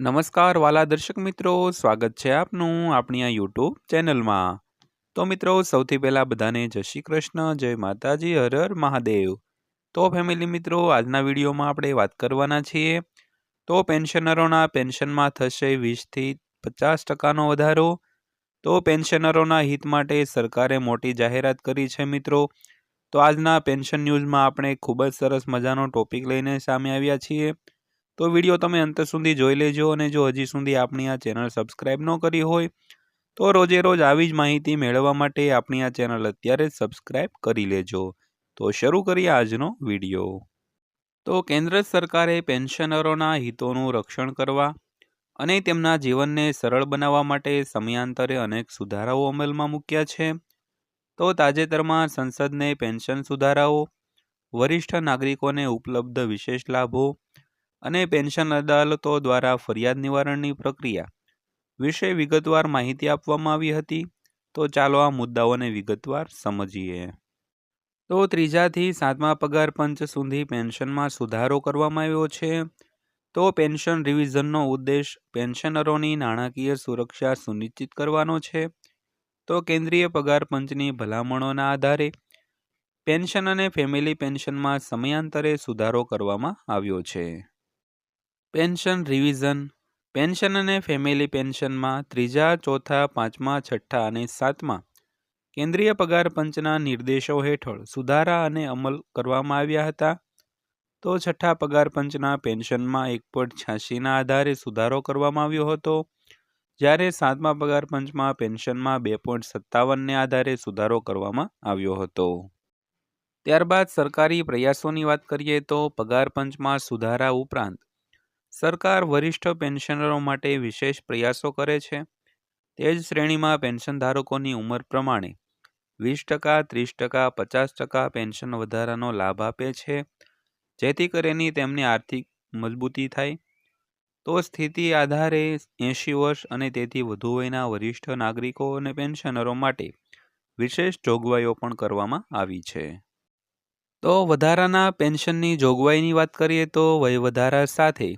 નમસ્કાર વાલા દર્શક મિત્રો, સ્વાગત છે આપનું આપણી આ યુટ્યુબ ચેનલમાં. તો મિત્રો, સૌથી પહેલાં બધાને જય શ્રી કૃષ્ણ, જય માતાજી, હર હર મહાદેવ. તો ફેમિલી મિત્રો, આજના વિડીયોમાં આપણે વાત કરવાના છીએ. તો પેન્શનરોના પેન્શનમાં થશે વીસથી પચાસ ટકાનો વધારો. તો પેન્શનરોના હિત માટે સરકારે મોટી જાહેરાત કરી છે મિત્રો. તો આજના પેન્શન ન્યૂઝમાં આપણે ખૂબ જ સરસ મજાનો ટોપિક લઈને સામે આવ્યા છીએ. તો વીડિયો તમે અંત સુધી જોઈ લેજો અને જો હજી સુધી આપણી આ ચેનલ સબસ્ક્રાઈબ ન કરી હોય, તો રોજે રોજ આવી જ માહિતી મેળવવા માટે આપણી આ ચેનલ અત્યારે જ સબસ્ક્રાઈબ કરી લેજો. તો શરૂ કરીએ આજનો વીડિયો. તો કેન્દ્ર સરકારે પેન્શનરોના હિતોનું રક્ષણ કરવા અને તેમના જીવનને સરળ બનાવવા માટે સમયાંતરે અનેક સુધારાઓ અમલમાં મૂક્યા છે. તો તાજેતરમાં સંસદને પેન્શન સુધારાઓ, વરિષ્ઠ નાગરિકોને ઉપલબ્ધ વિશેષ લાભો અને પેન્શન અદાલતો દ્વારા ફરિયાદ નિવારણની પ્રક્રિયા વિશે વિગતવાર માહિતી આપવામાં આવી હતી. તો ચાલો આ મુદ્દાઓને વિગતવાર સમજીએ. તો ત્રીજાથી સાતમા પગાર પંચ સુધી પેન્શનમાં સુધારો કરવામાં આવ્યો છે. તો પેન્શન રિવિઝનનો ઉદ્દેશ પેન્શનરોની નાણાકીય સુરક્ષા સુનિશ્ચિત કરવાનો છે. તો કેન્દ્રીય પગાર પંચની ભલામણોના આધારે પેન્શન અને ફેમિલી પેન્શનમાં સમયાંતરે સુધારો કરવામાં આવ્યો છે. Pension revision. પેન્શન અને ફેમિલી પેન્શનમાં ત્રીજા, ચોથા, પાંચમા, છઠ્ઠા અને સાતમા કેન્દ્રીય પગાર પંચના નિર્દેશો હેઠળ સુધારા અને અમલ કરવામાં આવ્યા હતા. તો છઠ્ઠા પગાર પંચના પેન્શનમાં એક પોઈન્ટ છ્યાસીના આધારે સુધારો કરવામાં આવ્યો હતો. જ્યારે સાતમા પગાર પંચમાં પેન્શનમાં બે પોઈન્ટ સત્તાવનને આધારે સુધારો કરવામાં આવ્યો હતો. ત્યારબાદ સરકારી પ્રયાસોની વાત કરીએ તો પગાર પંચમાં સુધારા ઉપરાંત સરકાર વરિષ્ઠ પેન્શનરો માટે વિશેષ પ્રયાસો કરે છે. તે જ શ્રેણીમાં પેન્શન ધારકોની ઉંમર પ્રમાણે વીસ ટકા, ત્રીસ ટકા, પચાસ ટકા પેન્શન વધારાનો લાભ આપે છે. જેથી કરીને તેમની આર્થિક મજબૂતી થાય. તો સ્થિતિ આધારે એંશી વર્ષ અને તેથી વધુ વયના વરિષ્ઠ નાગરિકો અને પેન્શનરો માટે વિશેષ જોગવાઈઓ પણ કરવામાં આવી છે. તો વધારાના પેન્શનની જોગવાઈની વાત કરીએ તો વય વધારા સાથે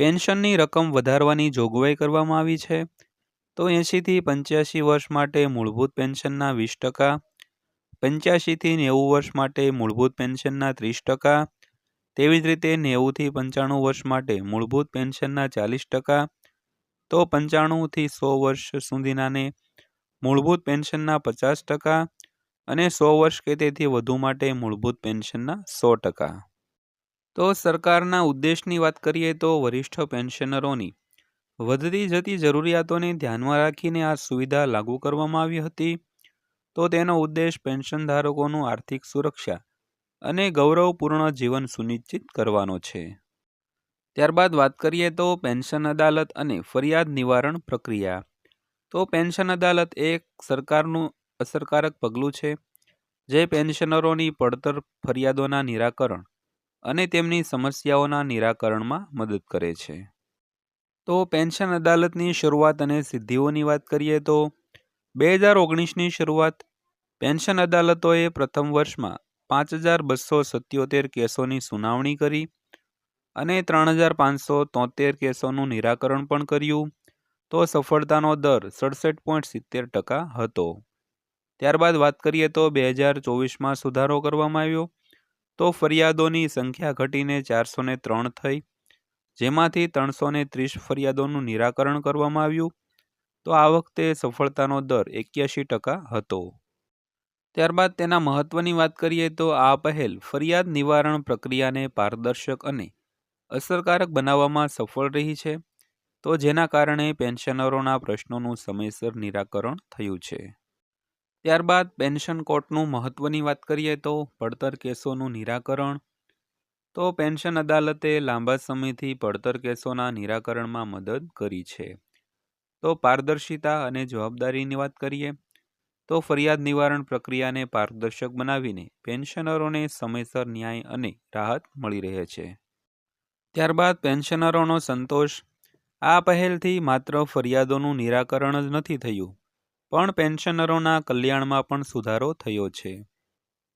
પેન્શનની રકમ વધારવાની જોગવાઈ કરવામાં આવી છે. તો એંશીથી પંચ્યાસી વર્ષ માટે મૂળભૂત પેન્શનના વીસ ટકા પંચ્યાસીથી નેવું વર્ષ માટે મૂળભૂત પેન્શનના ત્રીસ ટકા, તેવી જ રીતે નેવુંથી પંચાણું વર્ષ માટે મૂળભૂત પેન્શનના ચાલીસ ટકા, તો પંચાણુંથી સો વર્ષ સુધીનાને મૂળભૂત પેન્શનના પચાસ ટકા અને સો વર્ષ કે તેથી વધુ માટે મૂળભૂત પેન્શનના સો ટકા. તો સરકારના ઉદ્દેશની વાત કરીએ તો વરિષ્ઠ પેન્શનરોની. વધતી જતી જરૂરિયાતોને ધ્યાનમાં રાખીને આ સુવિધા લાગુ કરવામાં આવી હતી. તો તેનો ઉદ્દેશ પેન્શન ધારકોનું આર્થિક સુરક્ષા અને ગૌરવપૂર્ણ જીવન સુનિશ્ચિત કરવાનો છે. ત્યારબાદ વાત કરીએ તો પેન્શન અદાલત અને ફરિયાદ નિવારણ પ્રક્રિયા. તો પેન્શન અદાલત એક સરકારનું અસરકારક પગલું છે, જે પેન્શનરોની પડતર ફરિયાદોના નિરાકરણ અને તેમની સમસ્યાઓના નિરાકરણમાં મદદ કરે છે. તો પેન્શન અદાલતની શરૂઆત અને સિદ્ધિઓની વાત કરીએ તો, બે હજાર ઓગણીસની શરૂઆત પેન્શન અદાલતોએ પ્રથમ વર્ષમાં પાંચ હજાર બસો સત્યોતેર કેસોની સુનાવણી કરી અને ત્રણ હજાર પાંચસો તોતેર કેસોનું નિરાકરણ પણ કર્યું. તો સફળતાનો દર સડસઠ પોઈન્ટ સિત્તેર ટકા હતો. ત્યારબાદ વાત કરીએ તો બે હજાર ચોવીસમાં સુધારો કરવામાં આવ્યો. તો ફરિયાદોની સંખ્યા ઘટીને ચારસો ને ત્રણ થઈ. જેમાંથી ત્રણસો ને ત્રીસ ફરિયાદોનું નિરાકરણ કરવામાં આવ્યું. તો આ વખતે સફળતાનો દર એક્યાસી ટકા હતો. ત્યારબાદ તેના મહત્વની વાત કરીએ તો આ પહેલ ફરિયાદ નિવારણ પ્રક્રિયાને પારદર્શક અને અસરકારક બનાવવામાં સફળ રહી છે. તો જેના કારણે પેન્શનરોના પ્રશ્નોનું સમયસર નિરાકરણ થયું છે. ત્યારબાદ પેન્શન કોર્ટનું મહત્ત્વની વાત કરીએ તો પડતર કેસોનું નિરાકરણ. તો પેન્શન અદાલતે લાંબા સમયથી પડતર કેસોના નિરાકરણમાં મદદ કરી છે. તો પારદર્શિતા અને જવાબદારીની વાત કરીએ, તો ફરિયાદ નિવારણ પ્રક્રિયાને પારદર્શક બનાવીને પેન્શનરોને સમયસર ન્યાય અને રાહત મળી રહે છે. ત્યારબાદ પેન્શનરોનો સંતોષ. આ પહેલથી માત્ર ફરિયાદોનું નિરાકરણ જ નથી થયું. પણ પેન્શનરોના કલ્યાણમાં પણ સુધારો થયો છે.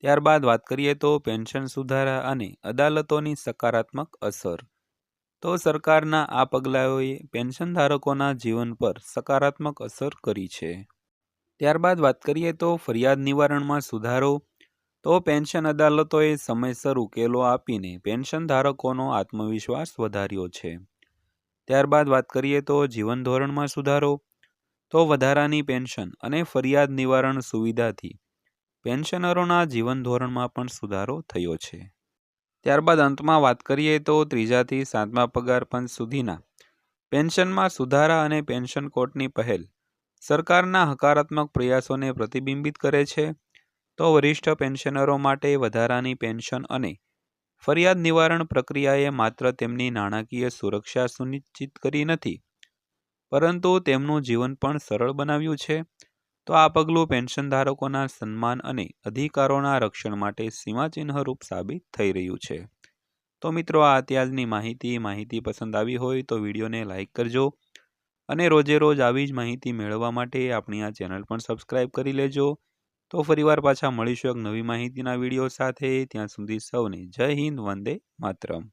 ત્યારબાદ વાત કરીએ તો પેન્શન સુધારા અને અદાલતોની સકારાત્મક અસર. તો સરકારના આ પગલાંઓએ પેન્શનધારકોના જીવન પર સકારાત્મક અસર કરી છે. ત્યારબાદ વાત કરીએ તો ફરિયાદ નિવારણમાં સુધારો. તો પેન્શન અદાલતોએ સમયસર ઉકેલો આપીને પેન્શન ધારકોનો આત્મવિશ્વાસ વધાર્યો છે. ત્યારબાદ વાત કરીએ તો જીવન ધોરણમાં સુધારો. તો વધારાની પેન્શન અને ફરિયાદ નિવારણ સુવિધાથી પેન્શનરોના જીવન ધોરણમાં પણ સુધારો થયો છે. ત્યારબાદ અંતમાં વાત કરીએ તો ત્રીજાથી સાતમા પગાર પંચ સુધીના પેન્શનમાં સુધારા અને પેન્શન કોર્ટની પહેલ સરકારના હકારાત્મક પ્રયાસોને પ્રતિબિંબિત કરે છે. તો વરિષ્ઠ પેન્શનરો માટે વધારાની પેન્શન અને ફરિયાદ નિવારણ પ્રક્રિયાએ માત્ર તેમની નાણાકીય સુરક્ષા સુનિશ્ચિત કરી નથી પરંતુ તેમનું જીવન પણ સરળ બનાવ્યું છે. તો આ પગલું પેન્શન ધારકોના સન્માન અને અધિકારોના રક્ષણ માટે સીમાચિહ્નરૂપ સાબિત થઈ રહ્યું છે. તો મિત્રો, આ અત્યારની માહિતી માહિતી પસંદ આવી હોય તો વિડીયોને લાઇક કરજો અને રોજે રોજ આવી જ માહિતી મેળવવા માટે આપણી આ ચેનલ પણ સબસ્ક્રાઈબ કરી લેજો. તો ફરીવાર પાછા મળીશું એક નવી માહિતીના વીડિયો સાથે. ત્યાં સુધી સૌને જય હિન્દ, વંદે માતરમ.